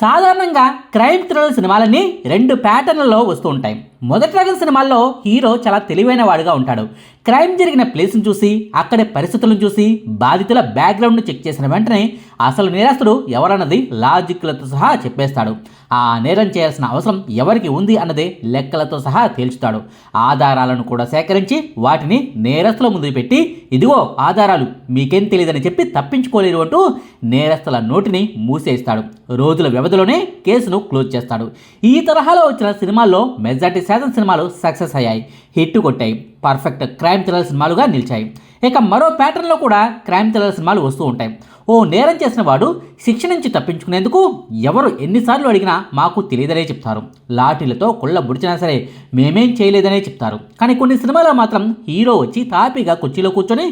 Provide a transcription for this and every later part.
సాధారణంగా crime thriller సినిమాలన్నీ రెండు ప్యాటర్న్లలో వస్తూ ఉంటాయి. మొదటి రకం సినిమాల్లో హీరో చాలా తెలివైన వాడుగా ఉంటాడు. క్రైమ్ జరిగిన ప్లేస్ను చూసి అక్కడి పరిస్థితులను చూసి బాధితుల బ్యాక్గ్రౌండ్ను చెక్ చేసిన వెంటనే అసలు నేరస్తుడు ఎవరన్నది లాజిక్లతో సహా చెప్పేస్తాడు. ఆ నేరం చేయాల్సిన అవసరం ఎవరికి ఉంది అన్నదే లెక్కలతో సహా తేల్చుతాడు. ఆధారాలను కూడా సేకరించి వాటిని నేరస్తుల ముందు పెట్టి ఇదిగో ఆధారాలు మీకేం తెలియదని చెప్పి తప్పించుకోలేరు అంటూ నేరస్తుల నోటిని మూసేస్తాడు. రోజుల వ్యవధిలోనే కేసును క్లోజ్ చేస్తాడు. ఈ తరహాలో వచ్చిన సినిమాల్లో మెజార్టీ శాతం సినిమాలు సక్సెస్ అయ్యాయి. హిట్ కొట్టాయి. పర్ఫెక్ట్ క్రైమ్ థ్రిల్లర్ సినిమాలుగా నిలిచాయి. ఇక మరో ప్యాటర్న్లో కూడా క్రైమ్ థ్రిల్లర్ సినిమాలు వస్తూ ఉంటాయి. ఓ నేరం చేసిన వాడు శిక్ష నుంచి తప్పించుకునేందుకు ఎవరు ఎన్నిసార్లు అడిగినా మాకు తెలియదనే చెప్తారు. లాఠీలతో కుళ్ళ బుడిచినా సరే మేమేం చేయలేదనే చెప్తారు. కానీ కొన్ని సినిమాలో మాత్రం హీరో వచ్చి తాపీగా కుర్చీలో కూర్చొని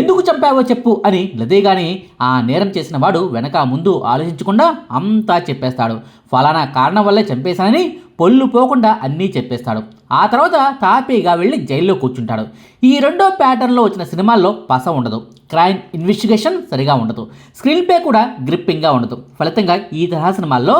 ఎందుకు చంపావో చెప్పు అని లదేగాని ఆ నేరం చేసిన వాడు వెనక ముందు ఆలోచించకుండా అంతా చెప్పేస్తాడు. ఫలానా కారణం వల్లే చంపేశానని పొల్లు పోకుండా అన్నీ చెప్పేస్తాడు. ఆ తర్వాత తాపీగా వెళ్ళి జైల్లో కూర్చుంటాడు. ఈ రెండో ప్యాటర్న్లో వచ్చిన సినిమాల్లో పస ఉండదు. క్రైమ్ ఇన్వెస్టిగేషన్ సరిగా ఉండదు. స్క్రీన్ పే కూడా గ్రిప్పింగ్గా ఉండదు. ఫలితంగా ఈ తరహా సినిమాల్లో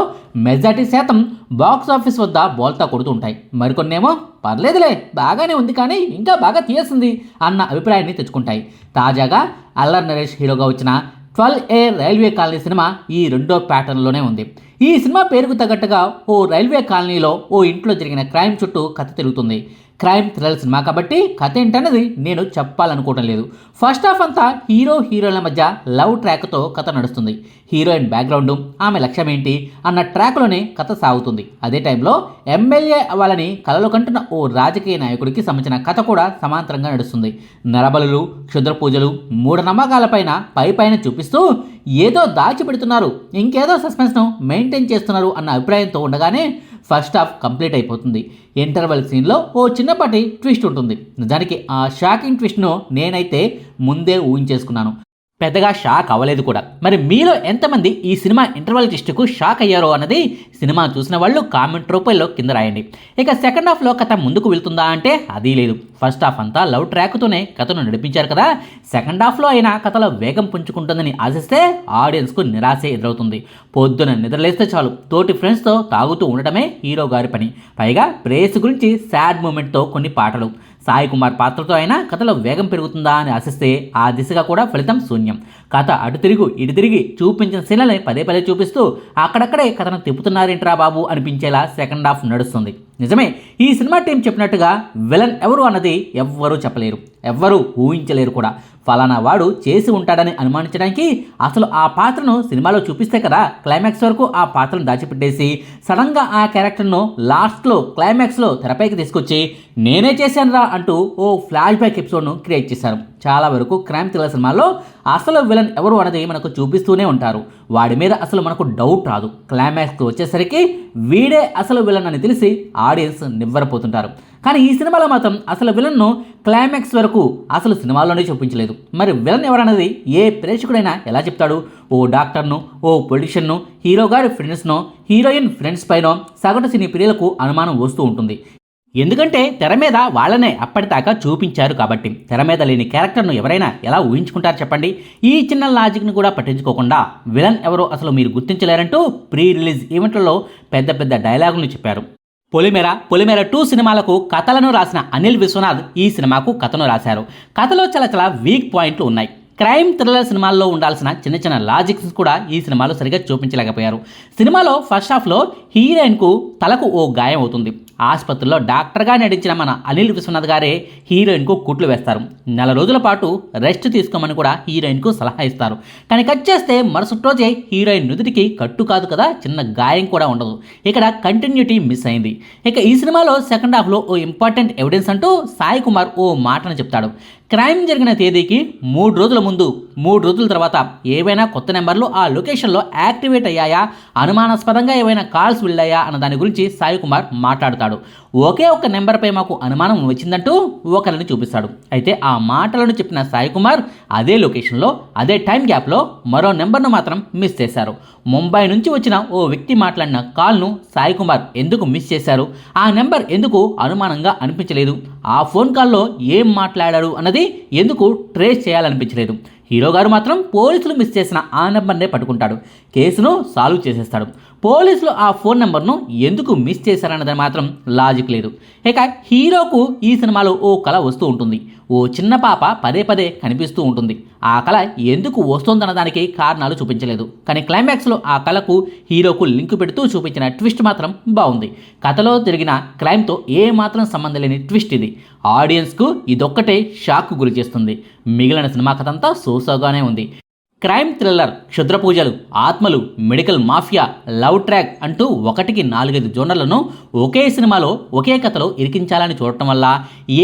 మెజార్టీ శాతం బాక్స్ ఆఫీస్ వద్ద బోల్తా కొడుతూ ఉంటాయి. మరికొన్నేమో పర్లేదులే బాగానే ఉంది కానీ ఇంకా బాగా తీయేస్తుంది అన్న అభిప్రాయాన్ని తెచ్చుకుంటాయి. తాజాగా అల్లర్ నరేష్ హీరోగా వచ్చిన twelve A railway colony cinema ఈ రెండో ప్యాటర్న్లోనే ఉంది. ఈ సినిమా పేరుకు తగ్గట్టుగా ఓ రైల్వే కాలనీలో ఓ ఇంట్లో జరిగిన క్రైమ్ చుట్టూ కథ తిరుగుతుంది. క్రైమ్ థ్రిల్లర్ సినిమా కాబట్టి కథ ఏంటన్నది నేను చెప్పాలనుకోవడం లేదు. ఫస్ట్ హాఫ్ అంతా హీరో హీరోల మధ్య లవ్ ట్రాక్తో కథ నడుస్తుంది. హీరోయిన్ బ్యాక్గ్రౌండ్ ఆమె లక్ష్యం ఏంటి అన్న ట్రాక్లోనే కథ సాగుతుంది. అదే టైంలో ఎమ్మెల్యే అవ్వాలని కలలు కంటున్న ఓ రాజకీయ నాయకుడికి సంబంధించిన కథ కూడా సమాంతరంగా నడుస్తుంది. నరబలులు క్షుద్ర పూజలు మూఢనమ్మకాలపైన పై పైన చూపిస్తూ ఏదో దాచిపెడుతున్నారు ఇంకేదో సస్పెన్స్ను మెయింటైన్ చేస్తున్నారు అన్న అభిప్రాయంతో ఉండగానే ఫస్ట్ హాఫ్ కంప్లీట్ అయిపోతుంది. ఇంటర్వెల్ సీన్లో ఓ చిన్నపాటి ట్విస్ట్ ఉంటుంది. నిజానికి ఆ షాకింగ్ ట్విస్ట్ను నేనైతే ముందే ఊహించేసుకున్నాను. పెద్దగా షాక్ అవ్వలేదు కూడా. మరి మీలో ఎంతమంది ఈ సినిమా ఇంటర్వెల్ టెస్ట్కు షాక్ అయ్యారో అన్నది సినిమా చూసిన వాళ్ళు కామెంట్ రూపంలో కింద రాయండి. ఇక సెకండ్ హాఫ్లో కథ ముందుకు వెళ్తుందా అంటే అది లేదు. ఫస్ట్ హాఫ్ అంతా లవ్ ట్రాక్తోనే కథను నడిపించారు కదా. సెకండ్ హాఫ్లో అయినా కథలో వేగం పుంజుకుంటుందని ఆశిస్తే ఆడియన్స్కు నిరాశ ఎదురవుతుంది. పొద్దున నిద్రలేస్తే చాలు. తోటి ఫ్రెండ్స్తో తాగుతూ ఉండటమే హీరో గారి పని. పైగా ప్రేయస్ గురించి సాడ్ మూమెంట్తో కొన్ని పాటలు. సాయి కుమార్ పాత్రతో అయినా కథలో వేగం పెరుగుతుందా అని ఆశిస్తే ఆ దిశగా కూడా ఫలితం శూన్యం. కథ అటు తిరుగు ఇటు తిరిగి చూపించిన సీన్లని పదే పదే చూపిస్తూ అక్కడక్కడే కథను తిప్పుతున్నారేంట్రా బాబు అనిపించేలా సెకండ్ హాఫ్ నడుస్తుంది. నిజమే ఈ సినిమా టీం చెప్పినట్టుగా విలన్ ఎవరు అన్నది ఎవ్వరూ చెప్పలేరు ఎవ్వరూ ఊహించలేరు కూడా. ఫలానా వాడు చేసి ఉంటాడని అనుమానించడానికి అసలు ఆ పాత్రను సినిమాలో చూపిస్తే కదా క్లైమాక్స్ వరకు ఆ పాత్రను దాచిపెట్టేసి సడన్గా ఆ క్యారెక్టర్ను లాస్ట్లో క్లైమాక్స్లో తెరపైకి తీసుకొచ్చి నేనే చేశానురా అంటూ ఓ ఫ్లాష్ బ్యాక్ ఎపిసోడ్ను క్రియేట్ చేశారు. చాలా వరకు క్రైమ్ థ్రిల్లర్ సినిమాల్లో అసలు విలన్ ఎవరు అన్నది మనకు చూపిస్తూనే ఉంటారు. వాడి మీద అసలు మనకు డౌట్ రాదు. క్లైమాక్స్కి వచ్చేసరికి వీడే అసలు విలన్ అని తెలిసి ఆడియన్స్ నివ్వరపోతుంటారు. కానీ ఈ సినిమాలో మాత్రం అసలు విలన్ను క్లైమాక్స్ వరకు అసలు సినిమాలోనే చూపించలేదు. మరి విలన్ ఎవరన్నది ఏ ప్రేక్షకుడైనా ఎలా చెప్తాడు? ఓ డాక్టర్ను ఓ పొలిటీషియన్ను హీరో గారి ఫ్రెండ్స్ను హీరోయిన్ ఫ్రెండ్స్ పైన సగటు సినీ ప్రియులకు అనుమానం వస్తూ ఉంటుంది. ఎందుకంటే తెర మీద వాళ్ళనే అప్పటిదాకా చూపించారు కాబట్టి. తెర మీద లేని క్యారెక్టర్ను ఎవరైనా ఎలా ఊహించుకుంటారు చెప్పండి? ఈ చిన్న లాజిక్ను కూడా పట్టించుకోకుండా విలన్ ఎవరో అసలు మీరు గుర్తించలేరంటూ ప్రీ రిలీజ్ ఈవెంట్లలో పెద్ద పెద్ద డైలాగులు చెప్పారు. పొలిమేర పొలిమేర టూ సినిమాలకు కథలను రాసిన అనిల్ విశ్వనాథ్ ఈ సినిమాకు కథను రాశారు. కథలో చాలా చాలా వీక్ పాయింట్లు ఉన్నాయి. క్రైమ్ థ్రిల్లర్ సినిమాల్లో ఉండాల్సిన చిన్న చిన్న లాజిక్స్ కూడా ఈ సినిమాలో సరిగా చూపించలేకపోయారు. సినిమాలో ఫస్ట్ హాఫ్లో హీరోయిన్కు తలకు ఓ గాయం అవుతుంది. ఆసుపత్రిలో డాక్టర్గా నటించిన మన అనిల్ విశ్వనాథ్ గారే హీరోయిన్కు కుట్లు వేస్తారు. నెల రోజుల పాటు రెస్ట్ తీసుకోమని కూడా హీరోయిన్కు సలహా ఇస్తారు. కానీ కట్ చేస్తే మరుసటి రోజే హీరోయిన్ నుదుటికి కట్టు కాదు కదా చిన్న గాయం కూడా ఉండదు. ఇక్కడ కంటిన్యూటీ మిస్ అయింది. ఇక ఈ సినిమాలో సెకండ్ హాఫ్లో ఓ ఇంపార్టెంట్ ఎవిడెన్స్ అంటూ సాయి కుమార్ ఓ మాటను చెప్తాడు. క్రైమ్ జరిగిన తేదీకి మూడు రోజుల ముందు మూడు రోజుల తర్వాత ఏవైనా కొత్త నెంబర్లు ఆ లొకేషన్లో యాక్టివేట్ అయ్యాయా? అనుమానాస్పదంగా ఏవైనా కాల్స్ వెళ్ళాయా? అన్న దాని గురించి సాయి కుమార్ మాట్లాడుతాడు. ఒకే ఒక్క నెంబర్పై మాకు అనుమానం వచ్చిందంటూ ఒకరిని చూపిస్తాడు. అయితే ఆ మాటలను చెప్పిన సాయి కుమార్ అదే లొకేషన్లో అదే టైం గ్యాప్లో మరో నెంబర్ను మాత్రం మిస్ చేశారు. ముంబై నుంచి వచ్చిన ఓ వ్యక్తి మాట్లాడిన కాల్ను సాయి కుమార్ ఎందుకు మిస్ చేశారు? ఆ నెంబర్ ఎందుకు అనుమానంగా అనిపించలేదు? ఆ ఫోన్ కాల్లో ఏం మాట్లాడారు అన్నది ఎందుకు ట్రేస్ చేయాలనిపించలేదు. హీరో గారు మాత్రం పోలీసులు మిస్ చేసిన ఆ నెంబర్నే పట్టుకుంటాడు. కేసును సాల్వ్ చేసేస్తాడు. పోలీసులు ఆ ఫోన్ నెంబర్ను ఎందుకు మిస్ చేశారన్నది మాత్రం లాజిక్ లేదు. ఇక హీరోకు ఈ సినిమాలో ఓ కళ వస్తూ ఉంటుంది. ఓ చిన్న పాప పదే పదే కనిపిస్తూ ఉంటుంది. ఆ కళ ఎందుకు వస్తుందన్న దానికి కారణాలు చూపించలేదు. కానీ క్లైమాక్స్లో ఆ కళకు హీరోకు లింక్ పెడుతూ చూపించిన ట్విస్ట్ మాత్రం బాగుంది. కథలో తిరిగిన క్రైమ్తో ఏ మాత్రం సంబంధం లేని ట్విస్ట్ ఇది. ఆడియన్స్కు ఇదొక్కటే షాక్ గురి చేస్తుంది. మిగిలిన సినిమా కథ అంతా సోసోగానే ఉంది. క్రైమ్ థ్రిల్లర్ క్షుద్ర పూజలు ఆత్మలు మెడికల్ మాఫియా లవ్ ట్రాక్ అంటూ ఒకటికి నాలుగైదు జోనర్లను ఒకే సినిమాలో ఒకే కథలో ఇరికించాలని చూడటం వల్ల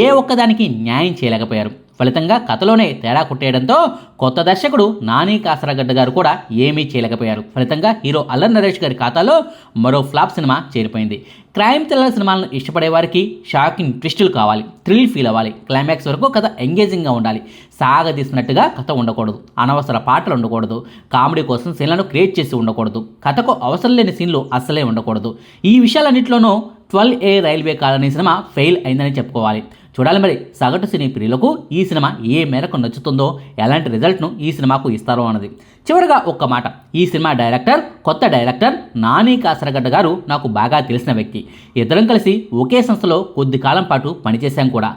ఏ ఒక్కదానికి న్యాయం చేయలేకపోయారు. ఫలితంగా కథలోనే తేడా కొట్టేయడంతో కొత్త దర్శకుడు నాని కాసరగడ్డ గారు కూడా ఏమీ చేయలేకపోయారు. ఫలితంగా హీరో అల్లర్ నరేష్ గారి ఖాతాలో మరో ఫ్లాప్ సినిమా చేరిపోయింది. క్రైమ్ థ్రిల్లర్ సినిమాలను ఇష్టపడే వారికి షాకింగ్ ట్విస్టులు కావాలి థ్రిల్ ఫీల్ అవ్వాలి క్లైమాక్స్ వరకు కథ ఎంగేజింగ్గా ఉండాలి సాగదీసినట్టుగా కథ ఉండకూడదు అనవసర పాటలు ఉండకూడదు కామెడీ కోసం సీన్లను క్రియేట్ చేసి ఉండకూడదు కథకు అవసరం లేని సీన్లు అస్సలే ఉండకూడదు. ఈ విషయాలన్నింటిలోనూ twelve A railway colony cinema fail అయిందని చెప్పుకోవాలి. చూడాలి మరి సగటు సినీ ప్రియులకు ఈ సినిమా ఏ మేరకు నచ్చుతుందో ఎలాంటి రిజల్ట్ను ఈ సినిమాకు ఇస్తారో అన్నది. చివరిగా ఒక్క మాట ఈ సినిమా డైరెక్టర్ కొత్త డైరెక్టర్ నాని కాసరగడ్డ గారు నాకు బాగా తెలిసిన వ్యక్తి. ఇద్దరం కలిసి ఒకే సంస్థలో కొద్ది కాలం పాటు పనిచేశాం కూడా.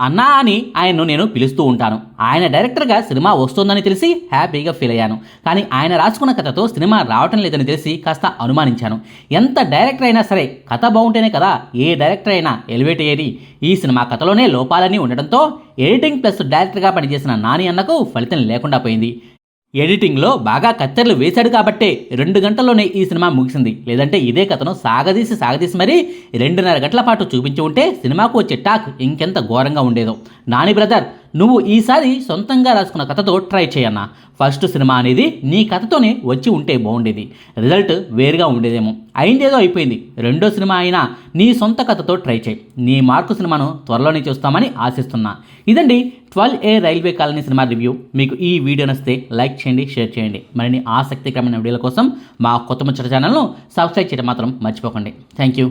అన్నా అని ఆయన్ను నేను పిలుస్తూ ఉంటాను. ఆయన డైరెక్టర్గా సినిమా వస్తుందని తెలిసి హ్యాపీగా ఫీల్ అయ్యాను. కానీ ఆయన రాసుకున్న కథతో సినిమా రావటం లేదని తెలిసి కాస్త అనుమానించాను. ఎంత డైరెక్టర్ అయినా సరే కథ బాగుంటేనే కదా ఏ డైరెక్టర్ అయినా ఎలివేట్ అయ్యేది. ఈ సినిమా కథలోనే లోపాలని ఉండడంతో ఎడిటింగ్ ప్లస్ డైరెక్టర్గా పనిచేసిన నాని అన్నకు ఫలితం లేకుండా పోయింది. ఎడిటింగ్లో బాగా కత్తెరలు వేశాడు కాబట్టే రెండు గంటల్లోనే ఈ సినిమా ముగిసింది. లేదంటే ఇదే కథను సాగదీసి సాగదీసి మరీ రెండున్నర గంటల పాటు చూపించి ఉంటే సినిమాకు వచ్చే టాక్ ఇంకెంత ఘోరంగా ఉండేదో. నాని బ్రదర్ నువ్వు ఈసారి సొంతంగా రాసుకున్న కథతో ట్రై చేయన్నా. ఫస్ట్ సినిమా అనేది నీ కథతోనే వచ్చి ఉంటే బాగుండేది. రిజల్ట్ వేరుగా ఉండేదేమో. అయిందేదో అయిపోయింది. రెండో సినిమా అయినా నీ సొంత కథతో ట్రై చేయి. నీ మార్కు సినిమాను త్వరలోనే చూస్తామని ఆశిస్తున్నా. ఇదండి twelve A railway colony cinema review. మీకు ఈ వీడియో నచ్చితే లైక్ చేయండి షేర్ చేయండి. మరిన్ని ఆసక్తికరమైన వీడియోల కోసం మా కొత్త ముచ్చట ఛానల్ను సబ్స్క్రైబ్ చేయడం మాత్రం మర్చిపోకండి. Thank you.